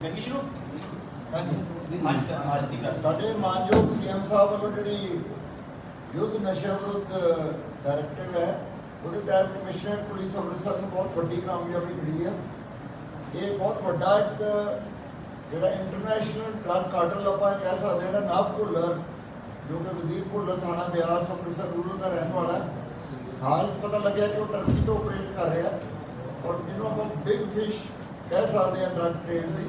ਕਰੀ ਸ਼ੁਰੂ? ਹਾਂਜੀ। ਹਾਂਜੀ ਸਰ ਅੱਜ ਦੀ ਗੱਲ ਸਾਡੇ ਮਾਨਯੋਗ ਸੀਐਮ ਸਾਹਿਬ ਵੱਲੋਂ ਜਿਹੜੀ ਯੁੱਧ ਨਸ਼ਾ ਵਿਰੁੱਧ ਡਾਇਰੈਕਟਿਵ ਹੈ ਉਹਦੇ ਤਹਿਤ ਕਮਿਸ਼ਨਰ ਪੁਲਿਸ ਅੰਮ੍ਰਿਤਸਰ ਨੂੰ ਬਹੁਤ ਵੱਡੀ ਕਾਮਯਾਬੀ ਮਿਲੀ ਹੈ ਇਹ ਬਹੁਤ ਵੱਡਾ ਇੱਕ ਜਿਹੜਾ ਇੰਟਰਨੈਸ਼ਨਲ ਡਰੱਗ ਕਾਰਟਲ ਆਪਾਂ ਕਹਿ ਸਕਦੇ ਹਾਂ ਜਿਹੜਾ ਨਾਭ ਭੁੱਲਰ ਜੋ ਕਿ ਵਜ਼ੀਰ ਭੁੱਲਰ ਥਾਣਾ ਬਿਆਸ ਅੰਮ੍ਰਿਤਸਰ ਰੂਰਲ ਦਾ ਰਹਿਣ ਵਾਲਾ ਹਾਲ ਪਤਾ ਲੱਗਿਆ ਕਿ ਉਹ ਟਰਕੀ ਤੋਂ ਆਪਰੇਟ ਕਰ ਰਿਹਾ ਔਰ ਜਿਹਨੂੰ ਆਪਾਂ ਬਿਗ ਫਿਸ਼ ਕਹਿ ਸਕਦੇ ਹਾਂ ਡਰੱਗ ਟ੍ਰੇਡ ਦੀ।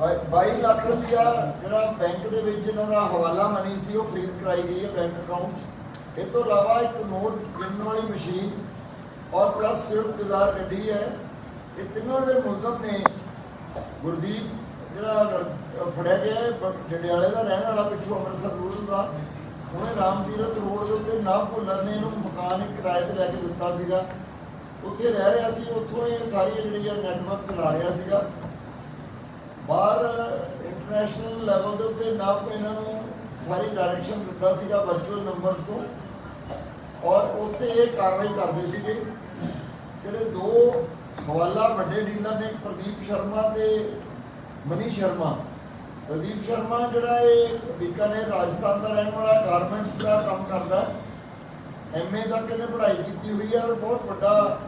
22 ਲੱਖ ਰੁਪਇਆ ਜਿਹੜਾ ਬੈਂਕ ਦੇ ਵਿੱਚ ਇਹਨਾਂ ਦਾ ਹਵਾਲਾ ਮਨੀ ਸੀ, ਉਹ ਫ੍ਰੀਜ਼ ਕਰਾਈ ਗਈ ਹੈ ਬੈਂਕ ਅਕਾਊਂਟ 'ਚ। ਇਹ ਤੋਂ ਇਲਾਵਾ ਇੱਕ ਨੋਟ ਗਿਣਨ ਵਾਲੀ ਮਸ਼ੀਨ ਔਰ ਪਲੱਸ ਸਵਿਫਟ ਡਿਜ਼ਾਇਰ ਗੱਡੀ ਹੈ। ਇਹ ਤਿੰਨੋਂ ਜਿਹੜੇ ਮੁਲਜ਼ਮ ਨੇ, ਗੁਰਦੀਪ ਜਿਹੜਾ ਫੜਿਆ ਗਿਆ ਹੈ, ਬ- ਦਾ ਰਹਿਣ ਵਾਲਾ, ਪਿੱਛੋਂ ਅੰਮ੍ਰਿਤਸਰ ਰੂਰਲ ਦਾ। ਉਹਨੇ ਰਾਮਤੀਰਥ ਰੋਡ ਦੇ ਉੱਤੇ ਨਾ ਭੁੱਲਰ ਨੇ ਇਹਨੂੰ ਮਕਾਨ ਇੱਕ ਕਿਰਾਏ ਤੇ ਲੈ ਕੇ ਦਿੱਤਾ ਸੀਗਾ। ਉੱਥੇ ਰਹਿ ਰਿਹਾ ਸੀ, ਉੱਥੋਂ ਇਹ ਸਾਰੀ ਜਿਹੜੀ ਹੈ ਨੈਟਵਰਕ ਚਲਾ ਰਿਹਾ ਸੀਗਾ। ਬਾਹਰ ਇੰਟਰਨੈਸ਼ਨਲ ਲੈਵਲ ਦੇ ਉੱਤੇ ਨਾਪ ਇਹਨਾਂ ਨੂੰ ਸਾਰੀ ਡਾਇਰੈਕਸ਼ਨ ਦਿੱਤਾ ਸੀਗਾ ਵਰਚੁਅਲ ਨੰਬਰਸ ਤੋਂ। ਔਰ ਉੱਤੇ ਇਹ ਕਾਰਵਾਈ ਕਰਦੇ ਸੀਗੇ। ਜਿਹੜੇ ਦੋ ਹਵਾਲਾ ਵੱਡੇ ਡੀਲਰ ਨੇ ਪ੍ਰਦੀਪ ਸ਼ਰਮਾ ਤੇ ਮਨੀ ਸ਼ਰਮਾ। ਪ੍ਰਦੀਪ ਸ਼ਰਮਾ ਜਿਹੜਾ ਇਹ ਬੀਕਾਨੇਰ, ਰਾਜਸਥਾਨ ਦਾ ਰਹਿਣ ਵਾਲਾ ਗਾਰਮੈਂਟਸ ਦਾ ਕੰਮ ਕਰਦਾ। ਐਮਏ ਤੱਕ ਇਹਨੇ ਪੜ੍ਹਾਈ ਕੀਤੀ ਹੋਈ ਹੈ ਔਰ ਬਹੁਤ ਵੱਡਾ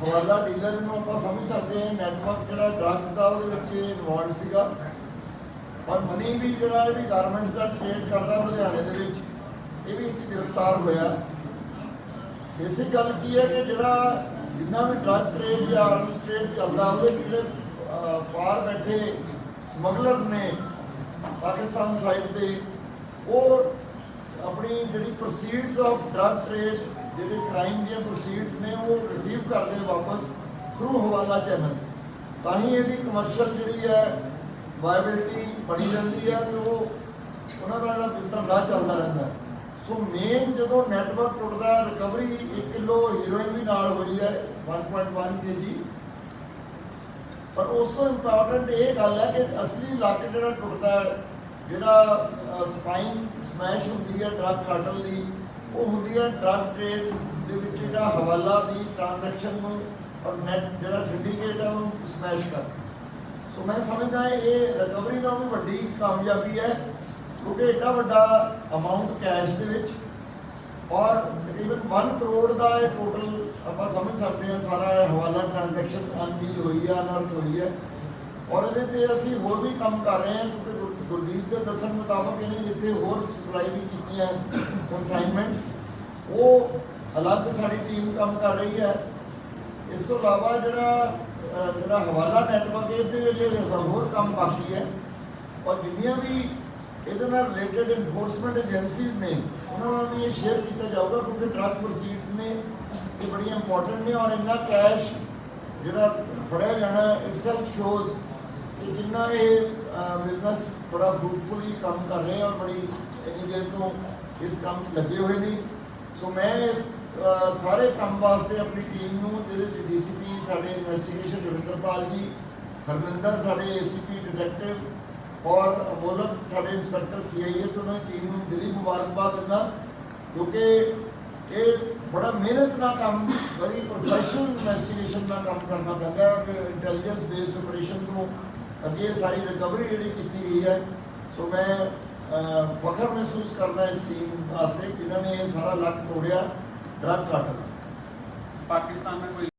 ਹਵਾਲਾ ਡੀਲਰ ਨੂੰ ਆਪਾਂ ਸਮਝ ਸਕਦੇ ਹਾਂ ਨੈਟਵਰਕ ਜਿਹੜਾ ਡਰੱਗਸ ਦਾ ਉਹਦੇ ਵਿੱਚ ਇਨਵੋਲਡ ਸੀਗਾ। ਔਰ ਮਨੀ ਵੀ ਜਿਹੜਾ ਇਹ ਵੀ ਗਾਰਮੈਂਟਸ ਦਾ ਟ੍ਰੇਡ ਕਰਦਾ ਲੁਧਿਆਣੇ ਦੇ ਵਿੱਚ, ਇਹ ਵੀ ਇੱਕ ਗ੍ਰਿਫਤਾਰ ਹੋਇਆ। ਬੇਸਿਕ ਗੱਲ ਕੀ ਹੈ ਕਿ ਜਿਹੜਾ ਜਿੰਨਾ ਵੀ ਡਰੱਗ ਟ੍ਰੇਡ ਜਾਂ ਆਰਮਸ ਟ੍ਰੇਡ ਚੱਲਦਾ, ਉਹਦੇ ਜਿਹੜੇ ਬਾਹਰ ਬੈਠੇ ਸਮਗਲਰਸ ਨੇ ਪਾਕਿਸਤਾਨ ਸਾਈਡ ਦੇ ਉਹ ਆਪਣੀ ਜਿਹੜੀ ਪ੍ਰੋਸੀਡਸ ਆਫ ਡਰੱਗ ਟ੍ਰੇਡ ਜਿਹੜੇ ਕ੍ਰਾਈਮ ਦੀਆਂ ਪ੍ਰੋਸੀਡਸ ਨੇ ਉਹ ਰਿਸੀਵ ਕਰਦੇ ਵਾਪਸ ਥਰੂ ਹਵਾਲਾ ਚੈਨਲਸ ਤਾਂ ਹੀ ਇਹਦੀ ਕਮਰਸ਼ੀਅਲ ਜਿਹੜੀ ਹੈ ਵਾਇਬਿਲਿਟੀ ਬਣੀ ਰਹਿੰਦੀ ਹੈ ਤੇ ਉਹ ਉਹਨਾਂ ਦਾ ਜਿਹੜਾ ਧੰਦਾ ਚੱਲਦਾ ਰਹਿੰਦਾ ਸੋ ਮੇਨ ਜਦੋਂ ਨੈਟਵਰਕ ਟੁੱਟਦਾ ਰਿਕਵਰੀ 1 ਕਿਲੋ ਹੀਰੋਇਨ ਵੀ ਨਾਲ ਹੋਈ ਹੈ 1.1 ਕੇਜੀ ਪਰ ਉਸ ਤੋਂ ਇੰਪੋਰਟੈਂਟ ਇਹ ਗੱਲ ਹੈ ਕਿ ਅਸਲੀ ਲੱਕ ਜਿਹੜਾ ਟੁੱਟਦਾ ਹੈ, ਜਿਹੜਾ ਸਪਾਈਨ ਸਮੈਸ਼ ਹੁੰਦੀ ਹੈ ਡਰੱਗ ਕਾਟਲ ਦੀ ਉਹ ਹੁੰਦੀ ਹੈ ਡਰੱਗ ਟ੍ਰੇਡ ਦੇ ਵਿੱਚ ਜਿਹੜਾ ਹਵਾਲਾ ਦੀ ਟ੍ਰਾਂਜੈਕਸ਼ਨ ਨੂੰ ਔਰ ਨੈਟ ਜਿਹੜਾ ਸਿੰਡੀਕੇਟ ਹੈ ਉਹਨੂੰ ਸਮੈਸ਼ ਕਰ ਸੋ ਮੈਂ ਸਮਝਦਾ ਇਹ ਰਿਕਵਰੀ ਨਾਲੋਂ ਵੀ ਵੱਡੀ ਕਾਮਯਾਬੀ ਹੈ, ਕਿਉਂਕਿ ਏਡਾ ਵੱਡਾ ਅਮਾਉਂਟ ਕੈਸ਼ ਦੇ ਵਿੱਚ ਔਰ ਤਕਰੀਬਨ 1 ਕਰੋੜ ਦਾ ਇਹ ਟੋਟਲ ਆਪਾਂ ਸਮਝ ਸਕਦੇ ਹਾਂ ਸਾਰਾ ਇਹ ਹਵਾਲਾ ਟ੍ਰਾਂਜੈਕਸ਼ਨ ਅਨਡੀਲ ਹੋਈ ਹੈ ਅਨਰਥ ਹੋਈ ਹੈ ਔਰ ਇਹਦੇ ਤੇ ਅਸੀਂ ਹੋਰ ਵੀ ਕੰਮ ਕਰ ਰਹੇ ਹਾਂ, ਕਿਉਂਕਿ ਗੁਰ- ਗੁਰਦੀਪ ਦੇ ਦੱਸਣ ਮੁਤਾਬਕ ਇਹਨੇ ਜਿੱਥੇ ਹੋਰ ਸਪਲਾਈ ਵੀ ਕੀਤੀਆਂ ਕਨਸਾਈਨਮੈਂਟਸ ਉਹ ਅਲੱਗ ਸਾਡੀ ਟੀਮ ਕੰਮ ਕਰ ਰਹੀ ਹੈ। ਇਸ ਤੋਂ ਇਲਾਵਾ ਜਿਹੜਾ ਜਿਹੜਾ ਹਵਾਲਾ ਨੈਟਵਰਕ ਇਹਦੇ ਵਿੱਚ ਹੋਰ ਕੰਮ ਬਾਕੀ ਹੈ। ਔਰ ਜਿੰਨੀਆਂ ਵੀ ਇਹਦੇ ਨਾਲ ਰਿਲੇਟਡ ਇਨਫੋਰਸਮੈਂਟ ਏਜੰਸੀਜ਼ ਨੇ, ਉਹਨਾਂ ਨਾਲ ਵੀ ਇਹ ਸ਼ੇਅਰ ਕੀਤਾ ਜਾਊਗਾ ਕਿਉਂਕਿ ਡਰੱਗ ਪ੍ਰੋਸੀਡਸ ਨੇ, ਇਹ ਬੜੀਆਂ ਇੰਪੋਰਟੈਂਟ ਨੇ ਔਰ ਇੰਨਾ ਕੈਸ਼ ਜਿਹੜਾ ਫੜਿਆ ਜਾਣਾ ਇਟਸੈਲਫ ਸ਼ੋਜ਼ ਕਿ ਕਿੰਨਾ ਇਹ ਬਿਜ਼ਨਸ ਬੜਾ ਫਰੂਟਫੁਲੀ ਕੰਮ ਕਰ ਰਹੇ ਔਰ ਬੜੀ ਇੰਨੀ ਦੇਰ ਤੋਂ ਇਸ ਕੰਮ 'ਚ ਲੱਗੇ ਹੋਏ ਨੇ। ਸੋ ਮੈਂ ਇਸ ਸਾਰੇ ਕੰਮ ਵਾਸਤੇ ਆਪਣੀ ਟੀਮ ਨੂੰ, ਜਿਹਦੇ ਚ ਡੀਸੀਪੀ ਸਾਡੇ ਇਨਵੈਸਟੀਗੇਸ਼ਨ ਰਵਿੰਦਰਪਾਲ ਜੀ, ਹਰਮਿੰਦਰ ਸਾਡੇ ਏਸੀਪੀ ਡਿਟੈਕਟਿਵ ਔਰ ਮੋਲਕ ਸਾਡੇ ਇੰਸਪੈਕਟਰ ਸੀਆਈਏ ਤੋਂ ਉਹਨਾਂ ਦੀ ਟੀਮ ਨੂੰ ਦਿਲੀ ਮੁਬਾਰਕਬਾਦ ਦਿੰਦਾ ਕਿਉਂਕਿ ਇਹ ਬੜਾ ਮਿਹਨਤ ਨਾਲ ਕੰਮ, ਬੜੀ ਪ੍ਰੋਫੈਸ਼ਨਲ ਇਨਵੈਸਟੀਗੇਸ਼ਨ ਨਾਲ ਕੰਮ ਕਰਨਾ ਪੈਂਦਾ ਹੈ ਇੰਟੈਲੀਜੈਂਸ ਬੇਸਡ ਆਪਰੇਸ਼ਨ ਤੋਂ ਅੱਗੇ ਸਾਰੀ ਰਿਕਵਰੀ ਜਿਹੜੀ ਕੀਤੀ ਗਈ ਹੈ, ਸੋ ਮੈਂ ਫਖਰ ਮਹਿਸੂਸ ਕਰਦਾ ਇਸ ਟੀਮ ਵਾਸਤੇ, ਜਿਨ੍ਹਾਂ ਨੇ ਇਹ ਸਾਰਾ ਲੱਕ ਤੋੜਿਆ ਡਰਗ ਘਟ ਪਾਕਿਸਤਾਨ ਵਿੱਚ